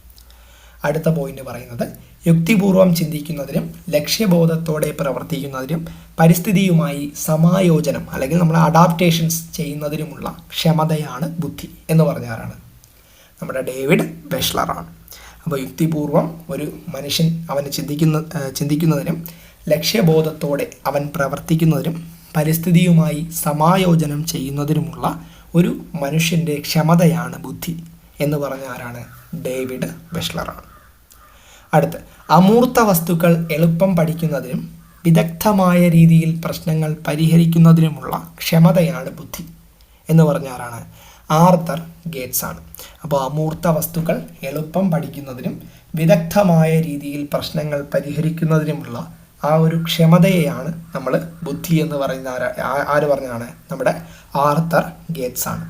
അടുത്ത പോയിന്റ് പറയുന്നത് യുക്തിപൂർവം ചിന്തിക്കുന്നതിനും ലക്ഷ്യബോധത്തോടെ പ്രവർത്തിക്കുന്നതിനും പരിസ്ഥിതിയുമായി സമായോജനം അല്ലെങ്കിൽ നമ്മൾ അഡാപ്റ്റേഷൻസ് ചെയ്യുന്നതിനുമുള്ള ക്ഷമതയാണ് ബുദ്ധി എന്ന് പറഞ്ഞാറാണ് നമ്മുടെ ഡേവിഡ് ബെഷ്ലറാണ് അപ്പോൾ യുക്തിപൂർവം ഒരു മനുഷ്യൻ അവന് ചിന്തിക്കുന്ന ചിന്തിക്കുന്നതിനും ലക്ഷ്യബോധത്തോടെ അവൻ പ്രവർത്തിക്കുന്നതിനും പരിസ്ഥിതിയുമായി സമായോജനം ചെയ്യുന്നതിനുമുള്ള ഒരു മനുഷ്യന്റെ ക്ഷമതയാണ് ബുദ്ധി എന്ന് പറഞ്ഞ ആരാണ് ഡേവിഡ് വെഷ്ലറാണ്. അടുത്ത്. അമൂർത്ത വസ്തുക്കൾ എളുപ്പം പഠിക്കുന്നതിനും വിദഗ്ധമായ രീതിയിൽ പ്രശ്നങ്ങൾ പരിഹരിക്കുന്നതിനുമുള്ള ക്ഷമതയാണ് ബുദ്ധി എന്ന് പറഞ്ഞാറാണ് ആർത്തർ ഗേറ്റ്സ് ആണ് അപ്പോൾ അമൂർത്ത വസ്തുക്കൾ എളുപ്പം പഠിക്കുന്നതിനും വിദഗ്ധമായ രീതിയിൽ പ്രശ്നങ്ങൾ പരിഹരിക്കുന്നതിനുമുള്ള ആ ഒരു ക്ഷമതയെയാണ് നമ്മൾ ബുദ്ധി എന്ന് പറയുന്ന ആരാ പറഞ്ഞാണ്? നമ്മുടെ ആർത്തർ ഗേറ്റ്സ് ആണ്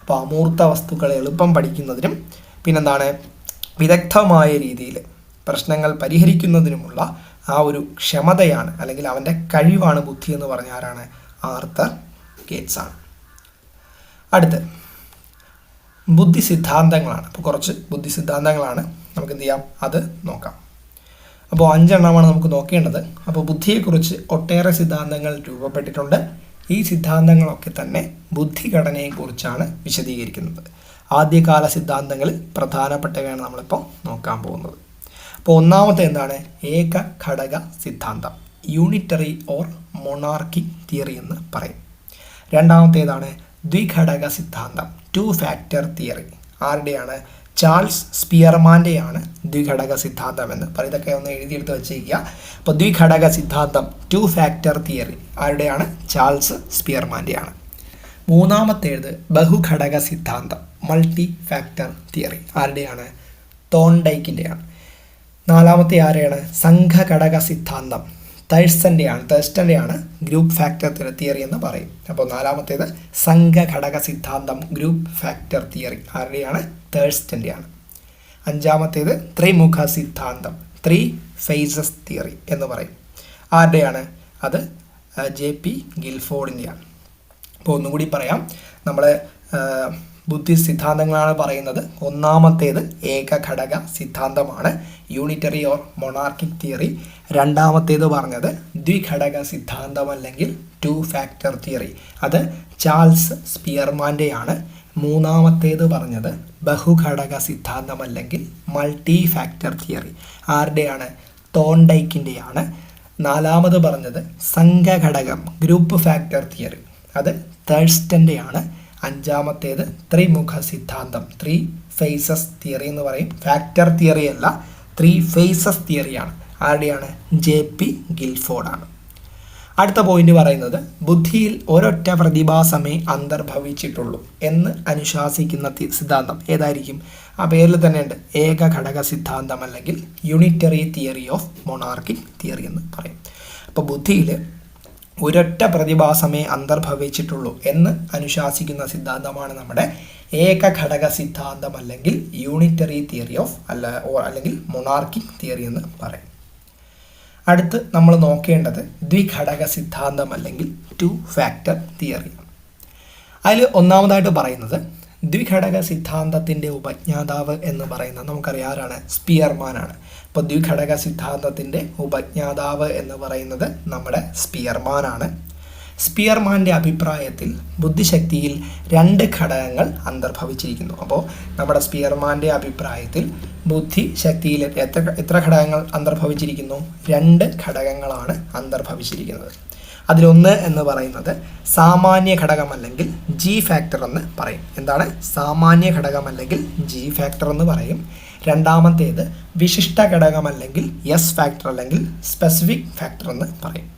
അപ്പോൾ അമൂർത്ത വസ്തുക്കൾ എളുപ്പം പഠിക്കുന്നതിനും പിന്നെന്താണ്? വിദഗ്ധമായ രീതിയിൽ പ്രശ്നങ്ങൾ പരിഹരിക്കുന്നതിനുമുള്ള ആ ഒരു ക്ഷമതയാണ് അല്ലെങ്കിൽ അവന്റെ കഴിവാണ് ബുദ്ധി എന്ന് പറഞ്ഞ ആരാണ്? ആർത്തർ ഗേറ്റ്സ് ആണ് അടുത്ത് ബുദ്ധി സിദ്ധാന്തങ്ങളാണ് അപ്പോൾ കുറച്ച് ബുദ്ധി സിദ്ധാന്തങ്ങളാണ് നമുക്ക് എന്ത് ചെയ്യാം? അത് നോക്കാം. അപ്പോൾ അഞ്ചെണ്ണമാണ് നമുക്ക് നോക്കേണ്ടത്. അപ്പോൾ ബുദ്ധിയെക്കുറിച്ച് ഒട്ടേറെ സിദ്ധാന്തങ്ങൾ രൂപപ്പെട്ടിട്ടുണ്ട്. ഈ സിദ്ധാന്തങ്ങളൊക്കെ തന്നെ ബുദ്ധിഘടനയെക്കുറിച്ചാണ് വിശദീകരിക്കുന്നത്. ആദ്യകാല സിദ്ധാന്തങ്ങളിൽ പ്രധാനപ്പെട്ടവയാണ് നമ്മളിപ്പോൾ നോക്കാൻ പോകുന്നത്. അപ്പോൾ ഒന്നാമത്തെ എന്താണ്? ഏക ഘടക സിദ്ധാന്തം. യൂണിറ്ററി ഓർ മൊണാർക്കി തിയറി എന്ന് പറയും. രണ്ടാമത്തേതാണ് ദ്വിഘടക സിദ്ധാന്തം. ടു ഫാക്ടർ തിയറി ആരുടെയാണ്? ചാൾസ് സ്പിയർമാന്റെയാണ് ദ്വിഘടക സിദ്ധാന്തം എന്ന്. അപ്പോൾ ഇതൊക്കെ ഒന്ന് എഴുതിയെടുത്ത് വെച്ചിരിക്കുക. അപ്പോൾ ദ്വിഘടക സിദ്ധാന്തം ടു ഫാക്ടർ തിയറി ആരുടെയാണ്? ചാൾസ് സ്പിയർമാന്റെയാണ് മൂന്നാമത്തേത് ബഹുഘടക സിദ്ധാന്തം. മൾട്ടി ഫാക്ടർ തിയറി ആരുടെയാണ്? തോണ്ടൈക്കിന്റെയാണ് നാലാമത്തെ ആരെയാണ്? സംഘഘടക സിദ്ധാന്തം. തേഴ്സന്റെയാണ് തേഴ്സ്റ്റന്റെയാണ് ഗ്രൂപ്പ് ഫാക്ടർ തിയറി എന്ന് പറയും. അപ്പോൾ നാലാമത്തേത് സംഘഘടക സിദ്ധാന്തം ഗ്രൂപ്പ് ഫാക്ടർ തിയറി. ആരുടെയാണ്? തേഴ്സ്റ്റന്റെയാണ് അഞ്ചാമത്തേത് ത്രിമുഖ സിദ്ധാന്തം ത്രീ ഫേസസ് തിയറി എന്ന് പറയും. ആരുടെയാണ്? അത് ജെ പി ഗിൽഫോർഡിന്റെയാണ് അപ്പോൾ ഒന്നുകൂടി പറയാം. നമ്മൾ ബുദ്ധി സിദ്ധാന്തങ്ങളാണ് പറയുന്നത്. ഒന്നാമത്തേത് ഏകഘടക സിദ്ധാന്തമാണ്. യൂണിറ്ററി ഓർ മൊണാർക്കിക് തിയറി രണ്ടാമത്തേത് പറഞ്ഞത് ദ്വിഘടക സിദ്ധാന്തം അല്ലെങ്കിൽ ടു ഫാക്ടർ തിയറി അത് ചാൾസ് സ്പിയർമാന്റെയാണ് മൂന്നാമത്തേത് പറഞ്ഞത് ബഹുഘടക സിദ്ധാന്തം അല്ലെങ്കിൽ മൾട്ടി ഫാക്ടർ തിയറി ആരുടെയാണ്? തോണ്ടൈക്കിന്റെയാണ് നാലാമത് പറഞ്ഞത് സംഘഘടകം ഗ്രൂപ്പ് ഫാക്ടർ തിയറി അത് തേഴ്സ്റ്റന്റെയാണ് അഞ്ചാമത്തേത് ത്രിമുഖ സിദ്ധാന്തം. ത്രീ ഫേസസ് തിയറി എന്ന് പറയും. ഫാക്ടർ തിയറി അല്ല ത്രീ ഫേസസ് തിയറിയാണ് ആരുടെയാണ്? ജെ പി ഗിൽഫോർഡാണ്. അടുത്ത പോയിന്റ് പറയുന്നത് ബുദ്ധിയിൽ ഒരൊറ്റ പ്രതിഭാസമേ അന്തർഭവിച്ചിട്ടുള്ളൂ എന്ന് അനുശാസിക്കുന്ന സിദ്ധാന്തം ഏതായിരിക്കും? ആ പേരിൽ തന്നെയുണ്ട് ഏക ഘടക സിദ്ധാന്തം അല്ലെങ്കിൽ unitary theory of monarchic theory എന്ന് പറയും. അപ്പോൾ ബുദ്ധിയിൽ ഒരൊറ്റ പ്രതിഭാസമേ അന്തർഭവിച്ചിട്ടുള്ളൂ എന്ന് അനുശാസിക്കുന്ന സിദ്ധാന്തമാണ് നമ്മുടെ ഏകഘടക സിദ്ധാന്തം അല്ലെങ്കിൽ യൂണിറ്ററി തിയറി ഓഫ് അല്ല അല്ലെങ്കിൽ മൊണാർക്കിക് തിയറി എന്ന് പറയും. അടുത്ത് നമ്മൾ നോക്കേണ്ടത് ദ്വിഘടക സിദ്ധാന്തം അല്ലെങ്കിൽ ടു ഫാക്ടർ തിയറി അതിൽ ഒന്നാമതായിട്ട് പറയുന്നത് ദ്വിഘടക സിദ്ധാന്തത്തിന്റെ ഉപജ്ഞാതാവ് എന്ന് പറയുന്നത് നമുക്കറിയാം. ആരാണ്? സ്പിയർമാനാണ്. അപ്പോൾ ദ്വിഘടക സിദ്ധാന്തത്തിന്റെ ഉപജ്ഞാതാവ് എന്ന് പറയുന്നത് നമ്മുടെ സ്പിയർമാനാണ്. സ്പിയർമാന്റെ അഭിപ്രായത്തിൽ ബുദ്ധിശക്തിയിൽ രണ്ട് ഘടകങ്ങൾ അന്തർഭവിച്ചിരിക്കുന്നു. അപ്പോൾ നമ്മുടെ സ്പിയർമാന്റെ അഭിപ്രായത്തിൽ ബുദ്ധിശക്തിയിൽ എത്ര എത്ര ഘടകങ്ങൾ അന്തർഭവിച്ചിരിക്കുന്നു? രണ്ട് ഘടകങ്ങളാണ് അന്തർഭവിച്ചിരിക്കുന്നത്. അതിലൊന്ന് എന്ന് പറയുന്നത് സാമാന്യ ഘടകം അല്ലെങ്കിൽ ജി ഫാക്ടർ എന്ന് പറയും. എന്താണ്? സാമാന്യ ഘടകം അല്ലെങ്കിൽ ജി ഫാക്ടർ എന്ന് പറയും. രണ്ടാമത്തേത് വിശിഷ്ട ഘടകം അല്ലെങ്കിൽ എസ് ഫാക്ടർ അല്ലെങ്കിൽ സ്പെസിഫിക് ഫാക്ടർ എന്ന് പറയും.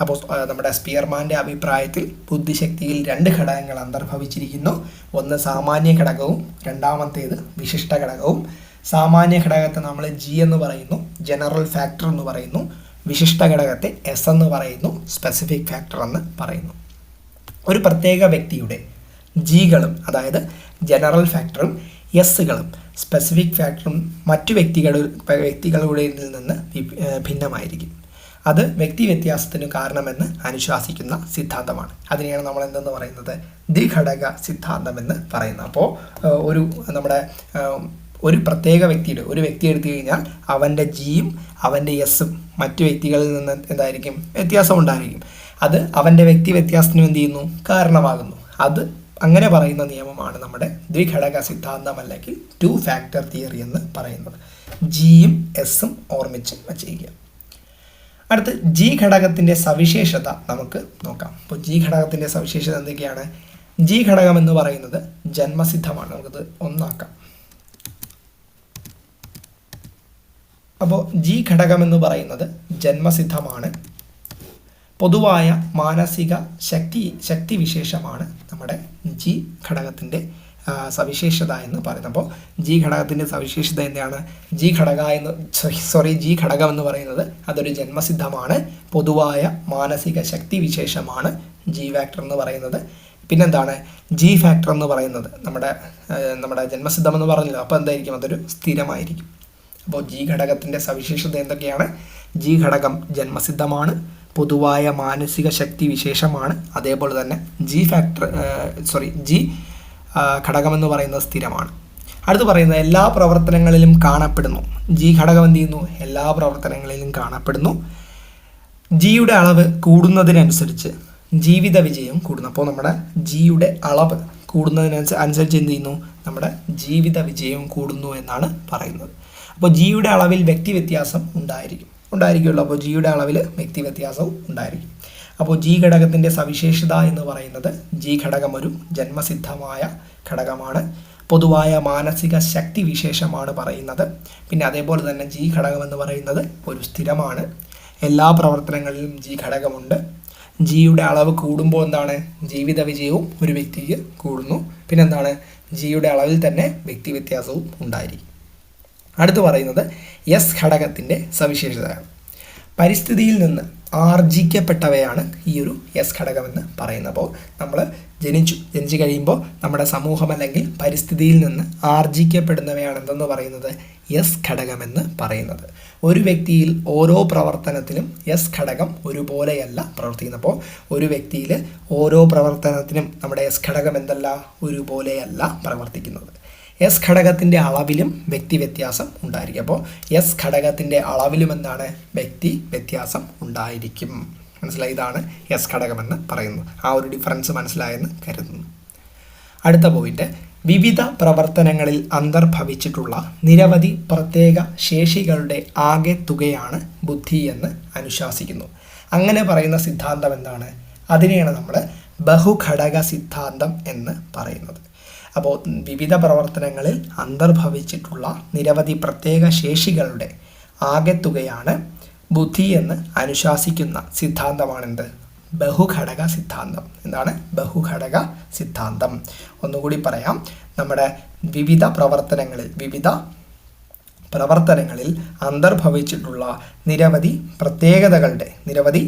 അപ്പോൾ നമ്മുടെ സ്പിയർമാന്റെ അഭിപ്രായത്തിൽ ബുദ്ധിശക്തിയിൽ രണ്ട് ഘടകങ്ങൾ അന്തർഭവിച്ചിരിക്കുന്നു. ഒന്ന് സാമാന്യ ഘടകവും രണ്ടാമത്തേത് വിശിഷ്ട ഘടകവും. സാമാന്യ ഘടകത്തെ നമ്മൾ ജി എന്ന് പറയുന്നു ജനറൽ ഫാക്ടർ എന്ന് പറയുന്നു. വിശിഷ്ട ഘടകത്തെ എസ് എന്ന് പറയുന്നു സ്പെസിഫിക് ഫാക്ടർ എന്ന് പറയുന്നു. ഒരു പ്രത്യേക വ്യക്തിയുടെ ജികളും അതായത് ജനറൽ ഫാക്ടറും എസ്സുകളും സ്പെസിഫിക് ഫാക്ടറും മറ്റു വ്യക്തികളുടെ വ്യക്തികളുടെ നിന്ന് ഭിന്നമായിരിക്കും. അത് വ്യക്തി വ്യത്യാസത്തിന് കാരണമെന്ന് അനുശാസിക്കുന്ന സിദ്ധാന്തമാണ്. അതിനെയാണ് നമ്മൾ എന്തെന്ന് പറയുന്നത്? ദ്വിഘടക സിദ്ധാന്തം എന്ന് പറയുന്നത് അപ്പോൾ ഒരു നമ്മുടെ ഒരു പ്രത്യേക വ്യക്തിയുടെ ഒരു വ്യക്തി എടുത്തു കഴിഞ്ഞാൽ അവന്റെ ജിയും അവന്റെ എസ്സും മറ്റു വ്യക്തികളിൽ നിന്ന് എന്തായിരിക്കും? വ്യത്യാസം ഉണ്ടായിരിക്കും. അത് അവന്റെ വ്യക്തി വ്യത്യാസത്തിനും എന്ത് ചെയ്യുന്നു? കാരണമാകുന്നു. അത് അങ്ങനെ പറയുന്ന നിയമമാണ് നമ്മുടെ ദ്വിഘടക സിദ്ധാന്തം അല്ലെങ്കിൽ ടു ഫാക്ടർ തിയറി എന്ന് പറയുന്നത്. ജിയും എസ്സും ഓർമ്മിച്ച് വച്ചിരിക്കുക. അടുത്ത് ജി ഘടകത്തിന്റെ സവിശേഷത നമുക്ക് നോക്കാം. അപ്പോൾ ജി ഘടകത്തിന്റെ സവിശേഷത എന്തൊക്കെയാണ്? ജി ഘടകം എന്ന് പറയുന്നത് ജന്മസിദ്ധമാണ്. നമുക്കത് ഒന്നാക്കാം. അപ്പോൾ ജി ഘടകം എന്ന് പറയുന്നത് ജന്മസിദ്ധമാണ്. പൊതുവായ മാനസിക ശക്തി ശക്തിവിശേഷമാണ് നമ്മുടെ ജി ഘടകത്തിന്റെ സവിശേഷത എന്ന് പറയുന്നത്. അപ്പോൾ ജി ഘടകത്തിന്റെ സവിശേഷത എന്താണ്? ജി ഘടക എന്ന് സോറി ജി ഘടകം എന്ന് പറയുന്നത് അതൊരു ജന്മസിദ്ധമാണ്. പൊതുവായ മാനസിക ശക്തി വിശേഷമാണ് ജി ഫാക്ടർ എന്ന് പറയുന്നത്. പിന്നെന്താണ്? ജി ഫാക്ടർ എന്ന് പറയുന്നത് നമ്മുടെ നമ്മുടെ ജന്മസിദ്ധം എന്ന് പറഞ്ഞല്ലോ. അപ്പോൾ എന്തായിരിക്കും? അതൊരു സ്ഥിരമായിരിക്കും. അപ്പോൾ ജി ഘടകത്തിന്റെ സവിശേഷത എന്തൊക്കെയാണ്? ജി ഘടകം ജന്മസിദ്ധമാണ് പൊതുവായ മാനസിക ശക്തി വിശേഷമാണ് അതേപോലെ തന്നെ ജി ഫാക്ടർ സോറി ജി ഘടകമെന്ന് പറയുന്നത് സ്ഥിരമാണ്. അടുത്ത് പറയുന്നത് എല്ലാ പ്രവർത്തനങ്ങളിലും കാണപ്പെടുന്നു. ജി ഘടകം എന്ത് ചെയ്യുന്നു? എല്ലാ പ്രവർത്തനങ്ങളിലും കാണപ്പെടുന്നു. ജിയുടെ അളവ് കൂടുന്നതിനനുസരിച്ച് ജീവിത വിജയം കൂടുന്നു. അപ്പോൾ നമ്മുടെ ജിയുടെ അളവ് കൂടുന്നതിനനുസരിച്ച് അനുസരിച്ച് എന്ത് ചെയ്യുന്നു? നമ്മുടെ ജീവിത വിജയം കൂടുന്നു എന്നാണ് പറയുന്നത്. അപ്പോൾ ജിയുടെ അളവിൽ വ്യക്തി വ്യത്യാസം ഉണ്ടായിരിക്കും. ഉണ്ടായിരിക്കുമല്ലോ. അപ്പോൾ ജിയുടെ അളവിൽ വ്യക്തി വ്യത്യാസവും ഉണ്ടായിരിക്കും. അപ്പോൾ ജി ഘടകത്തിന്റെ സവിശേഷത എന്ന് പറയുന്നത് ജി ഘടകം ഒരു ജന്മസിദ്ധമായ ഘടകമാണ്. പൊതുവായ മാനസിക ശക്തി വിശേഷമാണ് പറയുന്നത്. പിന്നെ അതേപോലെ തന്നെ ജി ഘടകം എന്ന് പറയുന്നത് ഒരു സ്ഥിരമാണ്. എല്ലാ പ്രവർത്തനങ്ങളിലും ജി ഘടകമുണ്ട്. ജിയുടെ അളവ് കൂടുമ്പോൾ എന്താണ്? ജീവിത വിജയവും ഒരു വ്യക്തിക്ക് കൂടുന്നു. പിന്നെന്താണ് ജിയുടെ അളവിൽ തന്നെ വ്യക്തി വ്യത്യാസവും ഉണ്ടായിരിക്കും. അടുത്ത് പറയുന്നത് എസ് ഘടകത്തിന്റെ സവിശേഷതയാണ് പരിസ്ഥിതിയിൽ നിന്ന് ആർജിക്കപ്പെട്ടവയാണ് ഈ ഒരു എസ് ഘടകമെന്ന് പറയുന്നത് അപ്പോൾ നമ്മൾ ജനിച്ചു. ജനിച്ചു കഴിയുമ്പോൾ നമ്മുടെ സമൂഹം അല്ലെങ്കിൽ പരിസ്ഥിതിയിൽ നിന്ന് ആർജിക്കപ്പെടുന്നവയാണ് എന്തെന്ന് പറയുന്നത്? എസ് ഘടകമെന്ന് പറയുന്നത്. ഒരു വ്യക്തിയിൽ ഓരോ പ്രവർത്തനത്തിലും എസ് ഘടകം ഒരുപോലെയല്ല പ്രവർത്തിക്കുന്നത് ഒരു വ്യക്തിയിൽ ഓരോ പ്രവർത്തനത്തിനും നമ്മുടെ എസ് ഘടകം എന്തല്ല? ഒരുപോലെയല്ല പ്രവർത്തിക്കുന്നത്. എസ് ഘടകത്തിന്റെ അളവിലും വ്യക്തി വ്യത്യാസം ഉണ്ടായിരിക്കും. അപ്പോൾ എസ് ഘടകത്തിന്റെ അളവിലും എന്താണ്? വ്യക്തി വ്യത്യാസം ഉണ്ടായിരിക്കും. മനസ്സിലായി? ഇതാണ് എസ് ഘടകമെന്ന് പറയുന്നത്. ആ ഒരു ഡിഫറൻസ് മനസ്സിലായെന്ന് കരുതുന്നു. അടുത്ത പോയിന്റ് വിവിധ പ്രവർത്തനങ്ങളിൽ അന്തർഭവിച്ചിട്ടുള്ള നിരവധി പ്രത്യേക ശേഷികളുടെ ആകെ തുകയാണ് ബുദ്ധി എന്ന് അനുശാസിക്കുന്നു. അങ്ങനെ പറയുന്ന സിദ്ധാന്തം എന്താണ്? അതിനെയാണ് നമ്മൾ ബഹുഘടക സിദ്ധാന്തം എന്ന് പറയുന്നത്. അപ്പോൾ വിവിധ പ്രവർത്തനങ്ങളിൽ അന്തർഭവിച്ചിട്ടുള്ള നിരവധി പ്രത്യേക ശേഷികളുടെ ആകെത്തുകയാണ് ബുദ്ധി എന്ന് അനുശാസിക്കുന്ന സിദ്ധാന്തമാണെന്ത് ബഹുഘടക സിദ്ധാന്തം. എന്താണ്? ബഹുഘടക സിദ്ധാന്തം. ഒന്നുകൂടി പറയാം. നമ്മുടെ വിവിധ പ്രവർത്തനങ്ങളിൽ വിവിധ പ്രവർത്തനങ്ങളിൽ അന്തർഭവിച്ചിട്ടുള്ള നിരവധി പ്രത്യേകതകളുടെ നിരവധി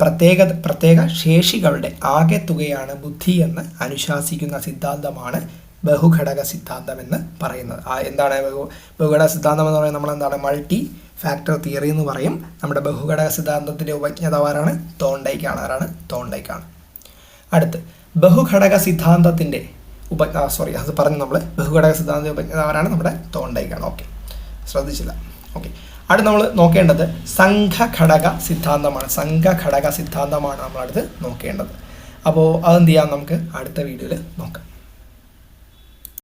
പ്രത്യേക പ്രത്യേക ശേഷികളുടെ ആകെ തുകയാണ് ബുദ്ധി എന്ന് അനുശാസിക്കുന്ന സിദ്ധാന്തമാണ് ബഹുഘടക സിദ്ധാന്തം എന്ന് പറയുന്നത് എന്താണ് ബഹു ബഹുഘടക സിദ്ധാന്തം എന്ന് പറയുന്നത്? നമ്മൾ എന്താണ് മൾട്ടി ഫാക്ടർ തിയറി എന്ന് പറയും. നമ്മുടെ ബഹുഘടക സിദ്ധാന്തത്തിന്റെ ഉപജ്ഞാതാവ് ആരാണ്? തോണ്ടൈക്കാണ് ആരാണ്? തോണ്ടൈക്കാണ് അടുത്ത് ബഹുഘടക സിദ്ധാന്തത്തിന്റെ ഉപ സോറി അത് പറഞ്ഞു നമ്മൾ ബഹുഘടക സിദ്ധാന്തത്തിന്റെ ഉപജ്ഞാതാവാരാണ് നമ്മുടെ തോണ്ടൈക്കാണ് ഓക്കെ. ശ്രദ്ധിച്ചില്ല. ഓക്കെ. അടുത്ത് നമ്മൾ നോക്കേണ്ടത് സംഘഘടക സിദ്ധാന്തമാണ്. സംഘഘടക സിദ്ധാന്തമാണ് നമ്മൾ അടുത്ത് നോക്കേണ്ടത്. അപ്പോൾ അതെന്ത് ചെയ്യാം നമുക്ക് അടുത്ത വീഡിയോയിൽ നോക്കാം.